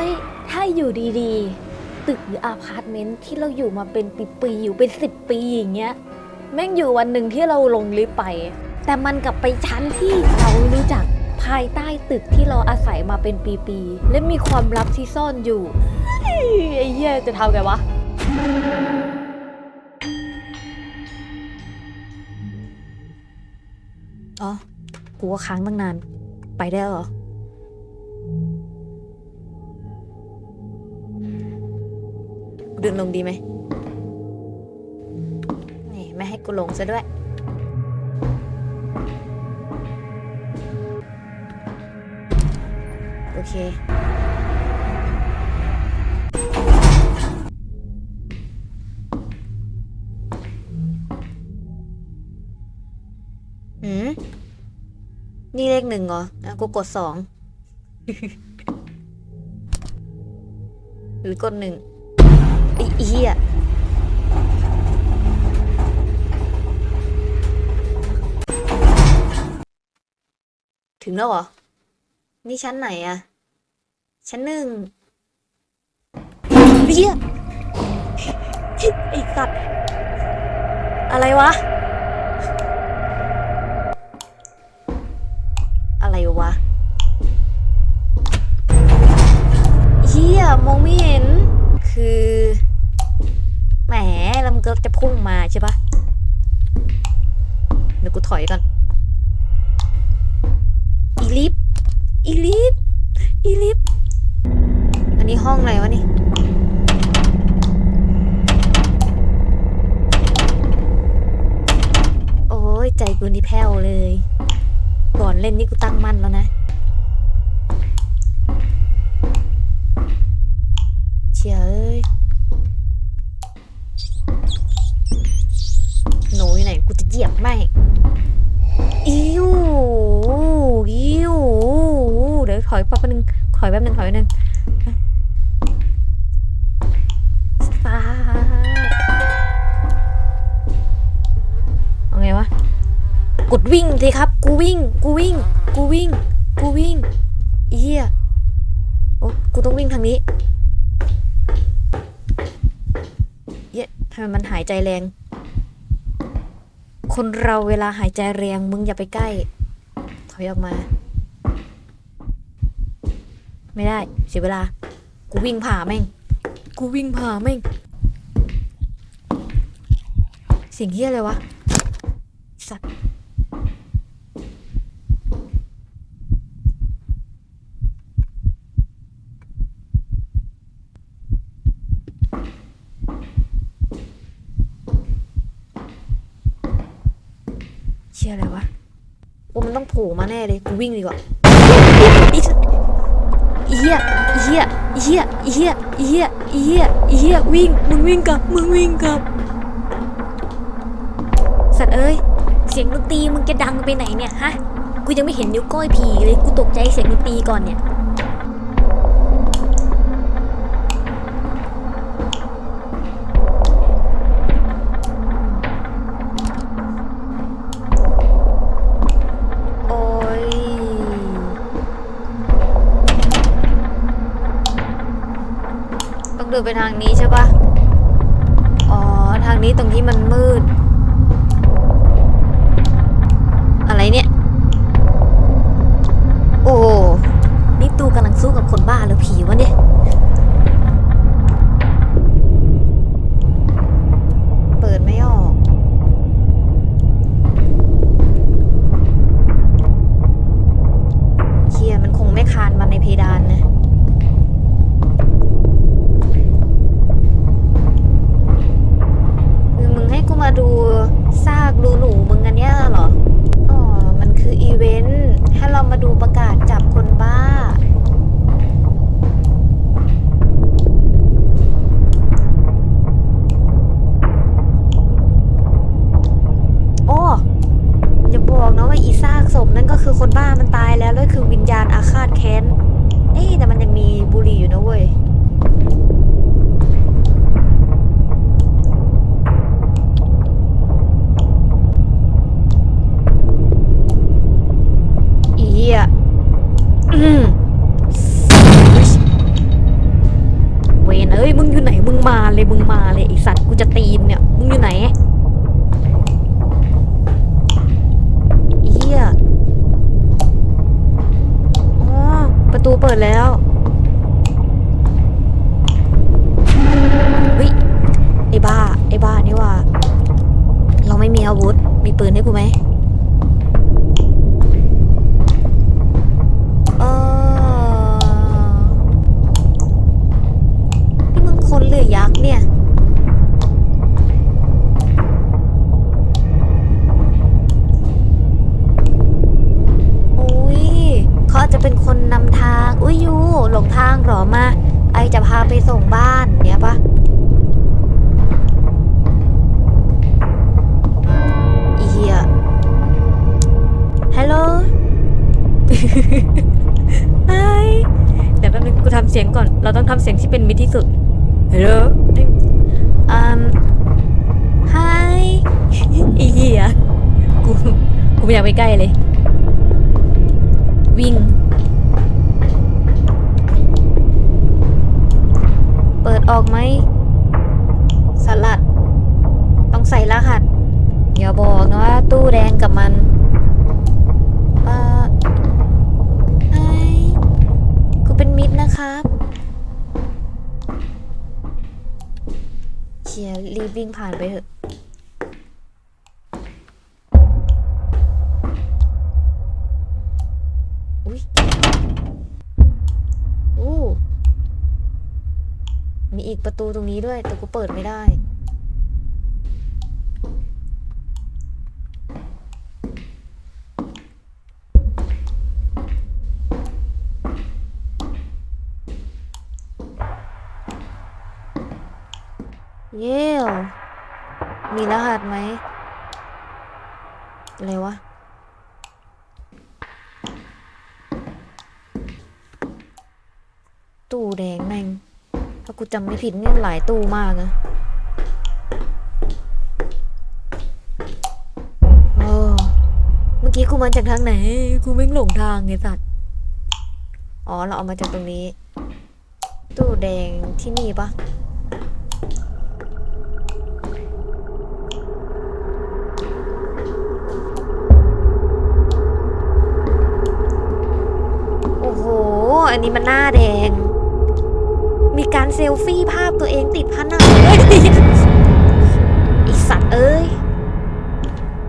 ฮ้ย ถ้าอยู่ดีๆ ตึกหรืออาพาร์ตเมนต์ที่เราอยู่มาเป็นปีๆอยู่เป็นสิบปีอย่างเงี้ย แม่งอยู่วันหนึ่งที่เราลงลิฟต์ไป แต่มันกลับไปชั้นที่เรารู้จักภายใต้ตึกที่เราอาศัยมาเป็นปีๆ และมีความลับที่ซ่อนอยู่ไอ้เหี้ยจะทำไงวะอ๋อ กูก็ค้างตั้งนาน ไปได้เหรอ ดึงลงดีไหมนี่ไม่ให้กูลงซะด้วย โอเคอืม นี่เลขหนึ่งเหรออะกูกดสอง หรือกดหนึ่ง เหี้ยถึงแล้วเหรอ นี่ชั้นไหนอะชั้นหนึ่งเหี้ยไอ้สัตว์ อะไรวะ ใจกูนี่แผ่วเลย ก่อนเล่นนี่กูตั้งมั่นแล้วนะ เชียเอ้ยหนูอยู่ไหนกูจะเหยียบไม่งอิวอิวเดี๋ยวถอยแป๊บนึงถอยแป๊บนึงถอยแป๊บนึง กดวิ่งสิครับ กูวิ่ง กูวิ่ง กูวิ่ง กูวิ่งเหี้ยโอ้กูต้องวิ่งทางนี้เย้ทำไมมันหายใจแรง คนเราเวลาหายใจแรงมึงอย่าไปใกล้ ถอยออกมา ไม่ได้เสียเวลา กูวิ่งผ่าแม่ง กูวิ่งผ่าแม่ง เสิ่งเฮียอะไรวะสัตว์ เชี่ยอะไรวะโอ้มันต้องโผล่มาแน่เลย กู วิ่งดีกว่าเฮียเฮียเฮียเฮียเฮียเฮียเฮียวิ่ง มึงวิ่งกลับ มึงวิ่งกลับ สัตว์เอ้ย เสียงดนตรีมึงจะดังไปไหนเนี่ยฮะ กูยังไม่เห็นนิ้วก้อยผีเลย กูตกใจเสียงดนตรีก่อนเนี่ย โอ้ย คือเดินไปทางนี้ใช่ปะอ๋อ ทางนี้ตรงที่มันมืด คนบ้ามันตายแล้วแล้วคือวิญญาณอาฆาตแค้นเอ้แต่มันยังมีบุหรี่อยู่นะเว้ยอีอะเวนเอ้ยมึงอยู่ไหนมึงมาเลยมึงมาเลย เนี่ย อุ้ยเขาอาจจะเป็นคนนำทาง อุ้ยยูหลงทางหรอมา ไอจะพาไปส่งบ้านเนี่ยปะเหี้ยฮัลโหลไฮเดี๋ยวแป๊บนึงกูทำเสียงก่อน เราต้องทำเสียงที่เป็นมิตรที่สุด ฮัลโหลอืมไฮอีเหี้ยกูกูไม่อยากไปใกล้เลย วิ่ง เปิดออกไหม สลัด ต้องใส่รหัส อย่าบอกนะว่าตู้แดงกับมันเอ่อไอ้กูเป็นมิดนะครับ เชียรีบวิ่งผ่านไปเถอะอุ้ยอู้มีอีกประตูตรงนี้ด้วย แต่กูเปิดไม่ได้ เย้วมีรหัสไหมอะไรวะ ตู้แดงแม่งถ้ากูจำไม่ผิดเนี่ยหลายตู้มากอะโอ้เมื่อกี้กูมาจากทางไหน กูไม่งหลงทางไงสัตว์ อ๋อ เราเอามาจากตรงนี้ ตู้แดงที่นี่ปะโอ้โห อั นี้มันหน้าแดง มีการเซลฟี่ภาพตัวเองติดผนังด้วยไอสัตว์เอ้ย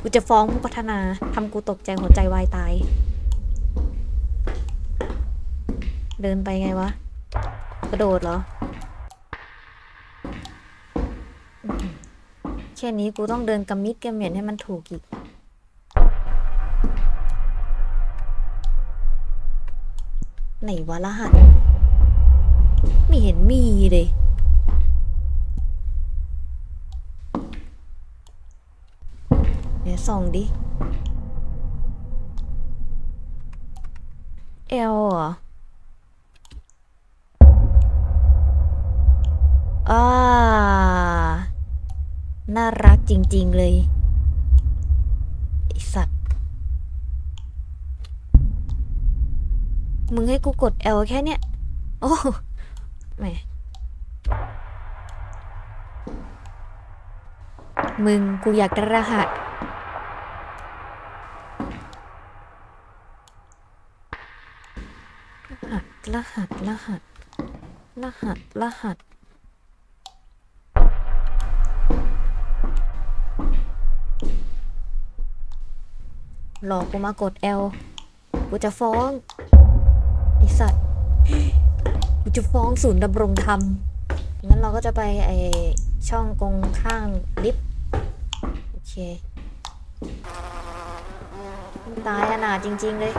กูจะฟ้องผู้พัฒนาทำกูตกใจหัวใจวายตาย เดินไปไงวะ กระโดดเหรออื้อหือแค่นี้กูต้องเดินกำมิดกำเหมียนให้มันถูกอีก ไหนวะรหัส ไม่เห็นมีเลยเดี๋ยวส่องดิเอลเหรออ่าน่ารักจริง ๆ เลย ไอสัตว์ มึงให้กูกด L แค่เนี้ย โอ้แหมมึงกูอยากได้รหัส รหัส รหัส รหัส รหัสหัสหลอกกูมากด L กูจะฟ้อง สัตว์กูจะฟ้องศูนย์ดำรงธรรม งั้นเราก็จะไปไอช่องกงข้างลิฟต์โอเค ตายอนาจริง ๆ เลย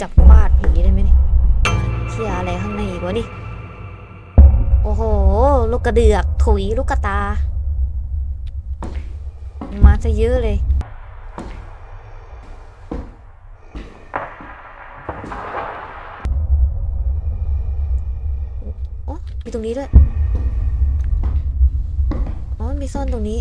จับฟาดผีได้ไหมนี่เชียอะไรข้างในอีกวะนี่ โอ้โห ลูกกระเดือก ถุยลูกกระตา มาจะเยอะเลย อ๋อ มีตรงนี้ด้วย อ๋อ มีซ่อนตรงนี้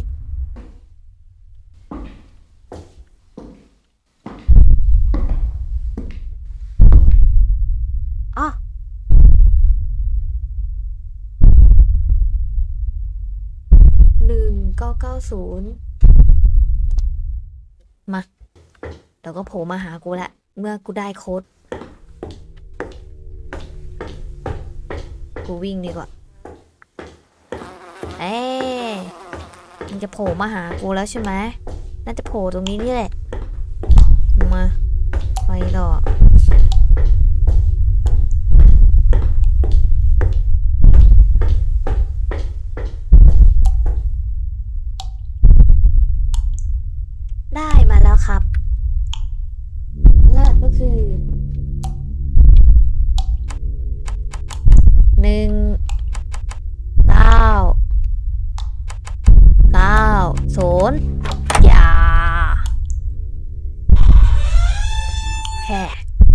เก้าเก้าศูนย์มาเดี๋ยวก็โผล่มาหากูแหละเมื่อกูได้โค้ดกูวิ่งดีกว่าเอ๊มันจะโผล่มาหากูแล้วใช่ไหมน่าจะโผล่ตรงนี้นี่แหละมาไปต่อ นย์อย่าแห่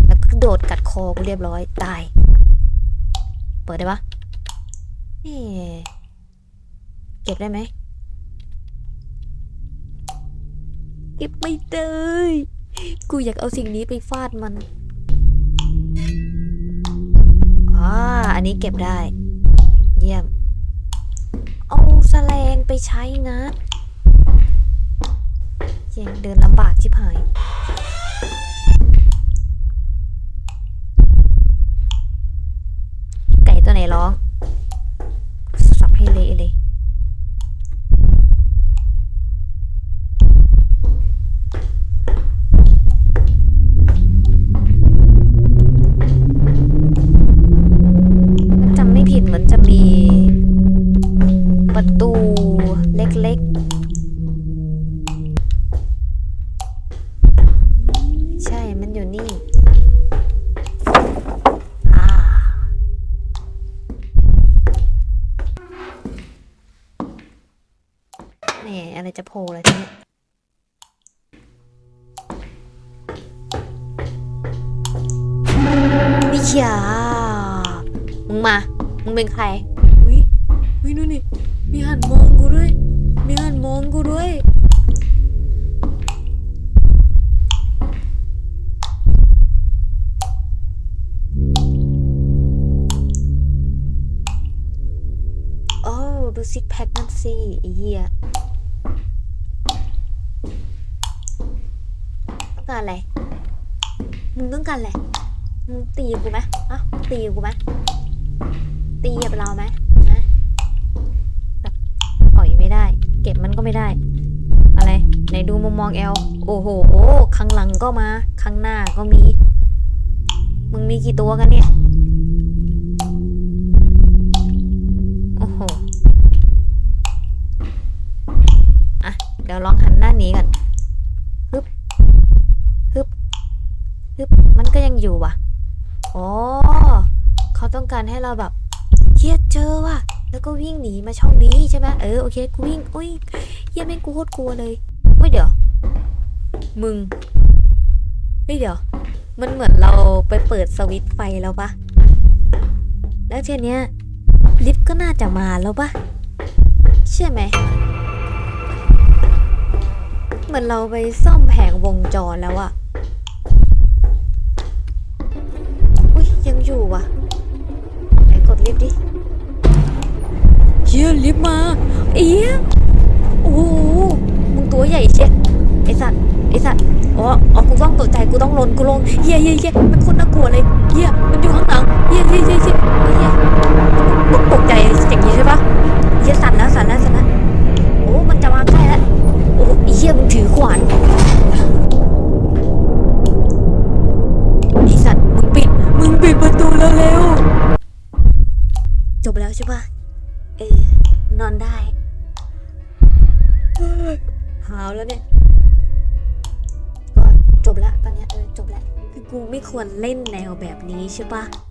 แล้วก็โดดกัดคอกูเรียบร้อย ตาย เปิดได้ปะเอ๊ะเก็บได้ไหมเก็บไม่ได้ กูอยากเอาสิ่งนี้ไปฟาดมันอ่าอันนี้เก็บได้ เยี่ยม เอาแสลงไปใช้นะ เยังเดินลำบากชิบหาย วิชามึงมา มึงเป็นใครวิวินู่นนี่ มีหันมองกูด้วย มีหันมองกูด้วย โอ้ดูซิกแพคนั่นสิไอ้เหี้ยต้องการอะไร มึงต้องการอะไรมึง ตีกูไหมอะตีกูไหมตีกับเราไหมนะแบบปล่อยไม่ได้ เก็บมันก็ไม่ได้ อะไรไหนดูมุมมองแอลโอ้โหข้างหลังก็มาข้างหน้าก็มี มึงมีกี่ตัวกันเนี่ยโอ้โหอะเดี๋ยวลองหันหน้านี้ก่อนฮึบฮึบฮึบมันก็ยังอยู่ว่ะ อ๋อ เขาต้องการให้เราแบบเฮียเจอว่ะ แล้วก็วิ่งหนีมาช่องนี้ใช่ไหมเออโอเคกูวิ่งอุ้ยเฮียแม่งกูโคตรกลัวเลยเฮ้ยเดี๋ยว มึงเฮ้ยเดี๋ยว มันเหมือนเราไปเปิดสวิตไฟแล้วปะแล้วทีเนี้ยลิฟต์ก็น่าจะมาแล้วปะใช่ไหมเหมือนเราไปซ่อมแผงวงจรแล้วอะ อุ้ยยังอยู่ว่ะไหนกดลิฟต์ดิเชี่ยลิฟต์มาเอียโอ้โหมึงตัวใหญ่เชี่ยไอสัตว์ไอสัตว์อ๋ออ๋อกูต้องตกใจกูต้องลนกูลงเฮียเฮียเฮียมันโคนน่ากลัวเลยเฮียมันอยู่ข้างหลังเฮียเฮียเฮียเฮีย ควรเล่นแนวแบบนี้ใช่ปะ